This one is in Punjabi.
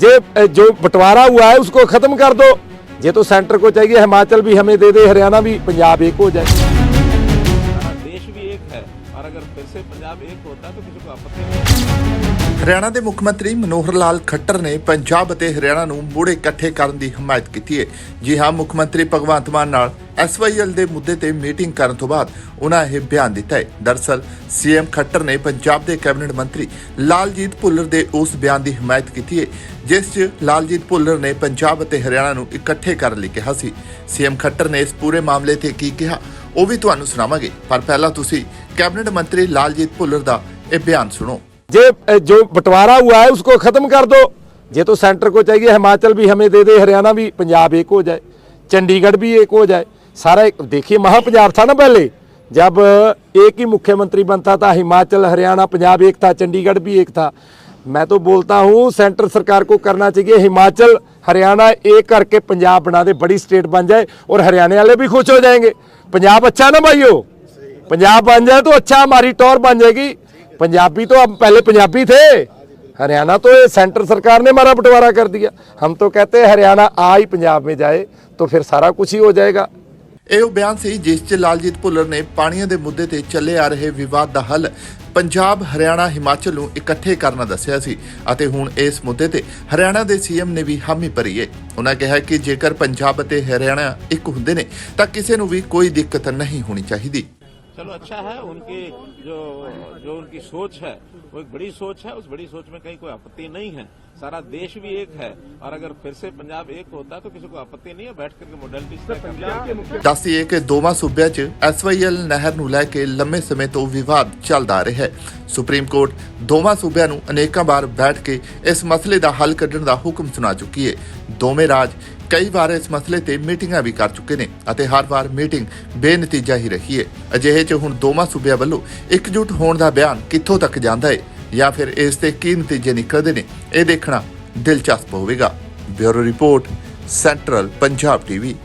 जे अ, जो बंटवारा हुआ है उसको खत्म कर दो ये तो सेंटर को चाहिए हिमाचल भी हमें दे दे हरियाणा भी पंजाब एक हो जाए हमारा देश भी एक है और अगर फिर से पंजाब एक होता तो किसी को आपत्ति नहीं ਹਰਿਆਣਾ ਦੇ ਮੁੱਖ ਮੰਤਰੀ ਮਨੋਹਰ ਲਾਲ ਖੱਟਰ ਨੇ ਪੰਜਾਬ ਅਤੇ ਹਰਿਆਣਾ ਨੂੰ ਮੁੜ ਇਕੱਠੇ ਕਰਨ ਦੀ ਹਮਾਇਤ ਕੀਤੀ ਹੈ। ਜੀ ਹਾਂ, ਮੁੱਖ ਮੰਤਰੀ ਭਗਵੰਤ ਮਾਨ ਨਾਲ ਐਸਵਾਈਐਲ ਦੇ ਮੁੱਦੇ ਤੇ ਮੀਟਿੰਗ ਕਰਨ ਤੋਂ ਬਾਅਦ ਉਹਨਾਂ ਇਹ ਬਿਆਨ ਦਿੱਤਾ ਹੈ। ਦਰਸਲ ਸੀਐਮ ਖੱਟਰ ਨੇ ਪੰਜਾਬ ਦੇ ਕੈਬਨਿਟ ਮੰਤਰੀ ਲਾਲਜੀਤ ਭੁੱਲਰ ਦੇ ਉਸ ਬਿਆਨ ਦੀ ਹਮਾਇਤ ਕੀਤੀ ਹੈ, ਜਿਸ 'ਚ ਲਾਲਜੀਤ ਭੁੱਲਰ ਨੇ ਪੰਜਾਬ ਅਤੇ ਹਰਿਆਣਾ ਨੂੰ ਇਕੱਠੇ ਕਰਨ ਲਈ ਕਿਹਾ ਸੀ। ਸੀਐਮ ਖੱਟਰ ਨੇ ਇਸ ਪੂਰੇ ਮਾਮਲੇ ਤੇ ਕੀ ਕਿਹਾ, ਉਹ ਵੀ ਤੁਹਾਨੂੰ ਸੁਣਾਵਾਂਗੇ। ਪਰ ਪਹਿਲਾਂ ਤੁਸੀਂ ਕੈਬਨਿਟ ਮੰਤਰੀ ਲਾਲਜੀਤ ਭੁੱਲਰ ਦਾ ਇਹ ਬਿਆਨ ਸੁਣੋ। जे अ, जो बंटवारा हुआ है उसको खत्म कर दो ये तो सेंटर को चाहिए हिमाचल भी हमें दे दे हरियाणा भी पंजाब एक हो जाए चंडीगढ़ भी एक हो जाए सारा एक देखिए महापंजाब था ना पहले जब एक ही मुख्यमंत्री बनता था हिमाचल हरियाणा पंजाब एक था चंडीगढ़ भी एक था मैं तो बोलता हूँ सेंटर सरकार को करना चाहिए हिमाचल हरियाणा एक करके पंजाब बना दे बड़ी स्टेट बन जाए और हरियाणा वाले भी खुश हो जाएंगे पंजाब अच्छा ना भाइयों पंजाब बन जाए तो अच्छा हमारी टॉर बन जाएगी पंजाबी तो अब पहले पंजाबी थे हरियाणा तो ये सेंटर सरकार ने हमारा बंटवारा कर दिया हम तो कहते हैं हरियाणा आ ही पंजाब में जाए तो फिर सारा कुछ ही हो जाएगा ਇਹ ਉਹ ਬਿਆਨ ਸੀ ਜਿਸ 'ਚ ਲਾਲਜੀਤ ਭੁੱਲਰ ਨੇ ਪਾਣੀਆਂ ਦੇ ਮੁੱਦੇ ਤੇ ਚੱਲੇ ਆ ਰਹੇ ਵਿਵਾਦ ਦਾ ਹੱਲ ਪੰਜਾਬ ਹਰਿਆਣਾ ਹਿਮਾਚਲ ਨੂੰ ਇਕੱਠੇ ਕਰਨਾ ਦੱਸਿਆ ਸੀ ਅਤੇ ਹੁਣ ਇਸ ਮੁੱਦੇ ਤੇ ਹਰਿਆਣਾ ਦੇ ਸੀਐਮ ਨੇ ਵੀ ਹਾਮੀ ਭਰੀ ਹੈ ਉਹਨਾਂ ਕਿਹਾ ਕਿ ਜੇਕਰ ਪੰਜਾਬ ਅਤੇ ਹਰਿਆਣਾ ਇੱਕ ਹੁੰਦੇ ਨੇ ਤਾਂ ਕਿਸੇ ਨੂੰ ਵੀ ਕੋਈ ਦਿੱਕਤ ਨਹੀਂ ਹੋਣੀ ਚਾਹੀਦੀ चलो अच्छा है उनकी जो जो उनकी सोच है वो एक बड़ी सोच है उस बड़ी सोच में कहीं कोई आपत्ति नहीं है सारा देश भी एक है और अगर फिर से पंजाब एक होता तो किसी को आपत्ति नहीं है बैठ करके मोडलिटी पंजाब के ਦੱਸੀਏ ਕਿ ਦੋਵਾਂ ਸੂਬਿਆਂ 'ਚ ਐਸਵਾਈਐਲ ਨਹਿਰ ਨੂੰ ਲੈ ਕੇ ਲੰਮੇ ਸਮੇਂ ਤੋਂ ਵਿਵਾਦ ਚੱਲਦਾ ਆ ਰਿਹਾ ਹੈ ਸੁਪਰੀਮ ਕੋਰਟ ਦੋਵਾਂ ਸੂਬਿਆਂ ਨੂੰ ਅਨੇਕਾਂ ਵਾਰ ਬੈਠ ਕੇ ਇਸ ਮਸਲੇ ਦਾ ਹੱਲ ਕੱਢਣ ਦਾ ਹੁਕਮ ਸੁਣਾ ਚੁੱਕੀ ਹੈ ਦੋਵੇਂ ਰਾਜ ਕਈ ਵਾਰ ਇਸ ਮਸਲੇ ਤੇ ਮੀਟਿੰਗਾਂ ਵੀ ਕਰ ਚੁੱਕੇ ਨੇ ਅਤੇ ਹਰ ਵਾਰ ਮੀਟਿੰਗ ਬੇਨਤੀਜਾ ਹੀ ਰਹੀ ਹੈ ਅਜਿਹੇ 'ਚ ਹੁਣ ਦੋਵਾਂ ਸੂਬਿਆਂ ਵੱਲੋਂ ਇਕਜੁੱਟ ਹੋਣ ਦਾ ਬਿਆਨ ਕਿੱਥੋਂ ਤੱਕ ਜਾਂਦਾ ਹੈ ਜਾਂ ਫਿਰ ਇਸ ਤੇ ਕੀ ਨਤੀਜੇ ਨਿਕਲਦੇ ਨੇ, ਇਹ ਦੇਖਣਾ ਦਿਲਚਸਪ ਹੋਵੇਗਾ। Bureau report, central Punjab TV.